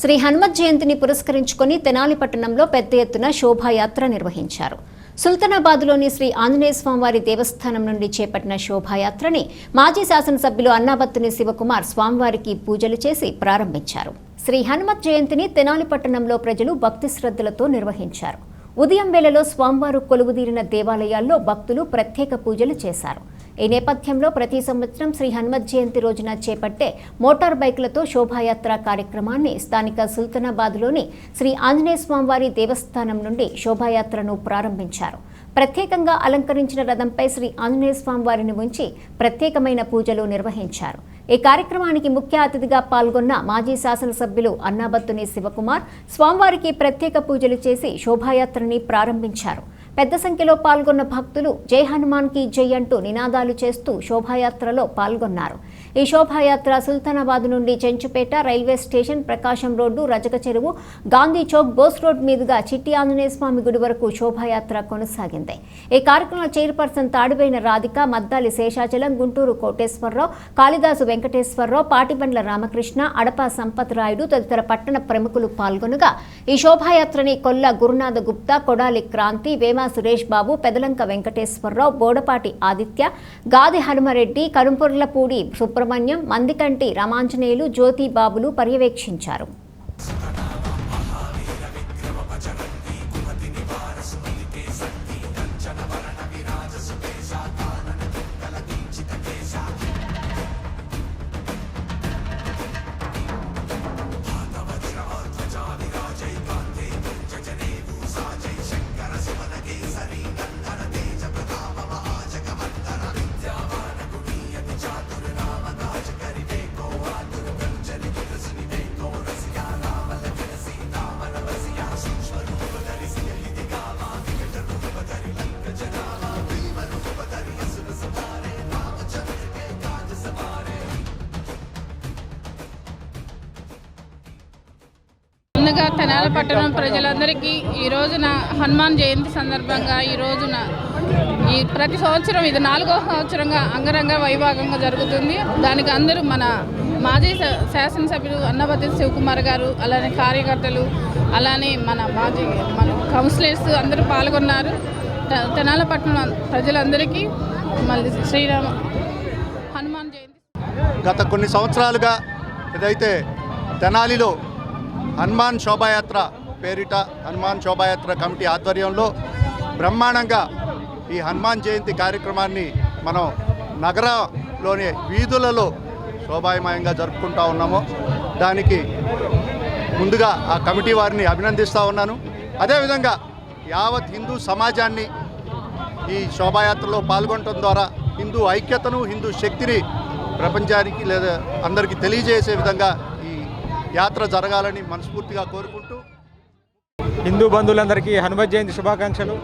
శ్రీ హనుమత్ జయంతిని పురస్కరించుకొని తెనాలి పట్టణంలో పెద్ద ఎత్తున శోభాయాత్ర నిర్వహించారు. సుల్తానాబాద్లోని శ్రీ ఆంజనేయ స్వామివారి దేవస్థానం నుండి చేపట్టిన శోభాయాత్రని మాజీ శాసనసభ్యులు అన్నాబత్తుని శివకుమార్ స్వామివారికి పూజలు చేసి ప్రారంభించారు. శ్రీ హనుమత్ జయంతిని తెనాలి పట్టణంలో ప్రజలు భక్తి శ్రద్ధలతో నిర్వహించారు. ఉదయం వేళలో స్వామివారు కొలువుదీరిన దేవాలయాల్లో భక్తులు ప్రత్యేక పూజలు చేశారు. ఈ నేపథ్యంలో ప్రతి సంవత్సరం శ్రీ హనుమత్ జయంతి రోజున చేపట్టే మోటార్ బైకులతో శోభాయాత్ర కార్యక్రమాన్ని స్థానిక సుల్తానాబాద్లోని శ్రీ ఆంజనేయ స్వామివారి దేవస్థానం నుండి శోభాయాత్రను ప్రారంభించారు. ప్రత్యేకంగా అలంకరించిన రథంపై శ్రీ ఆంజనేయ వారిని ఉంచి ప్రత్యేకమైన పూజలు నిర్వహించారు. ఈ కార్యక్రమానికి ముఖ్య అతిథిగా పాల్గొన్న మాజీ శాసనసభ్యులు అన్నాబత్తుని శివకుమార్ స్వామివారికి ప్రత్యేక పూజలు చేసి శోభాయాత్రని ప్రారంభించారు. పెద్ద సంఖ్యలో పాల్గొన్న భక్తులు జై హనుమాన్కి జై అంటూ నినాదాలు చేస్తూ శోభాయాత్రలో పాల్గొన్నారు. ఈ శోభాయాత్ర సుల్తానాబాద్ నుండి Chenchupeta railway station Prakasam road Rajaka Cheruvu Gandhi Chowk Bose road మీదుగా చిట్టి ఆంజనేయ స్వామి గుడి వరకు శోభాయాత్ర కొనసాగింది. ఈ కార్యక్రమంలో చైర్పర్సన్ తాడిపోయిన రాధిక మద్దాలి శేషాచలం గుంటూరు కోటేశ్వరరావు కాళిదాసు వెంకటేశ్వరరావు పాటిబండ్ల రామకృష్ణ అడప సంపత్ రాయుడు తదితర పట్టణ ప్రముఖులు పాల్గొనగా ఈ శోభాయాత్రని కొల్ల గురునాథ గుప్తా కొడాలి క్రాంతి వేమా సురేష్ బాబు పెదలంక వెంకటేశ్వరరావు బోడపాటి ఆదిత్య గాది హనుమరెడ్డి కరుంపుర్లపూడి సుబ్రహ్మణ్యం మందికంటి రామాంజనేయులు జ్యోతి బాబులు పర్యవేక్షించారు. ముందుగా తెనాల పట్టణం ప్రజలందరికీ ఈ రోజున హనుమాన్ జయంతి సందర్భంగా ఈ రోజున ఈ ప్రతి సంవత్సరం ఇది నాలుగో సంవత్సరంగా అంగరంగ వైభాగంగా జరుగుతుంది. దానికి అందరూ మన మాజీ శాసనసభ్యులు అన్నపతి శివకుమార్ గారు అలానే కార్యకర్తలు అలానే మన మాజీ మన కౌన్సిలర్స్ అందరూ పాల్గొన్నారు. తె- తెనాల పట్టణం ప్రజలందరికీ మళ్ళీ శ్రీరామ హనుమాన్ జయంతి గత కొన్ని సంవత్సరాలుగా ఏదైతే తెనాలిలో హనుమాన్ శోభాయాత్ర పేరిట హనుమాన్ శోభాయాత్ర కమిటీ ఆధ్వర్యంలో బ్రహ్మాండంగా ఈ హనుమాన్ జయంతి కార్యక్రమాన్ని మనం నగరంలోని వీధులలో శోభాయమయంగా జరుపుకుంటా ఉన్నాము. దానికి ముందుగా ఆ కమిటీ వారిని అభినందిస్తూ ఉన్నాను. అదేవిధంగా యావత్ హిందూ సమాజాన్ని ఈ శోభాయాత్రలో పాల్గొనడం ద్వారా హిందూ ఐక్యతను హిందూ శక్తిని ప్రపంచానికి లేదా అందరికీ తెలియజేసే విధంగా యాత్ర జరగాలని మనస్ఫూర్తిగా కోరుకుంటూ హిందూ బంధువులందరికీ హనుమత్ జయంతి శుభాకాంక్షలు.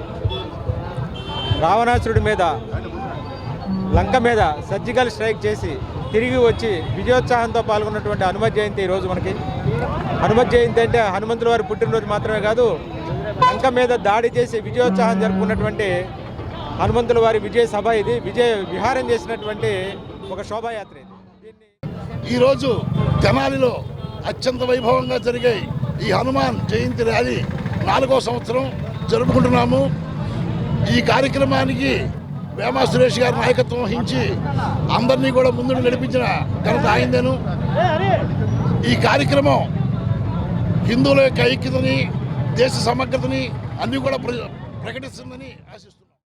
రావణాసురుడి మీద లంక మీద సర్జికల్ స్ట్రైక్ చేసి తిరిగి వచ్చి విజయోత్సాహంతో పాల్గొన్నటువంటి హనుమత్ జయంతి ఈరోజు మనకి. హనుమత్ జయంతి అంటే హనుమంతుల వారి పుట్టినరోజు మాత్రమే కాదు లంక మీద దాడి చేసి విజయోత్సాహం జరుపుకున్నటువంటి హనుమంతుల వారి విజయ సభ ఇది. విజయ విహారం చేసినటువంటి ఒక శోభాయాత్ర ఇది. ఈరోజు తెనాలిలో అత్యంత వైభవంగా జరిగే ఈ హనుమాన్ జయంతి ర్యాలీ నాలుగో సంవత్సరం జరుపుకుంటున్నాము. ఈ కార్యక్రమానికి వేమా సురేష్ గారి నాయకత్వం వహించి అందరినీ కూడా ముందుకు నడిపించిన ఘనత ఆయిందేను ఈ కార్యక్రమం హిందువుల యొక్క ఐక్యతని దేశ సమగ్రతని అన్నీ కూడా ప్రకటిస్తుందని ఆశిస్తున్నాను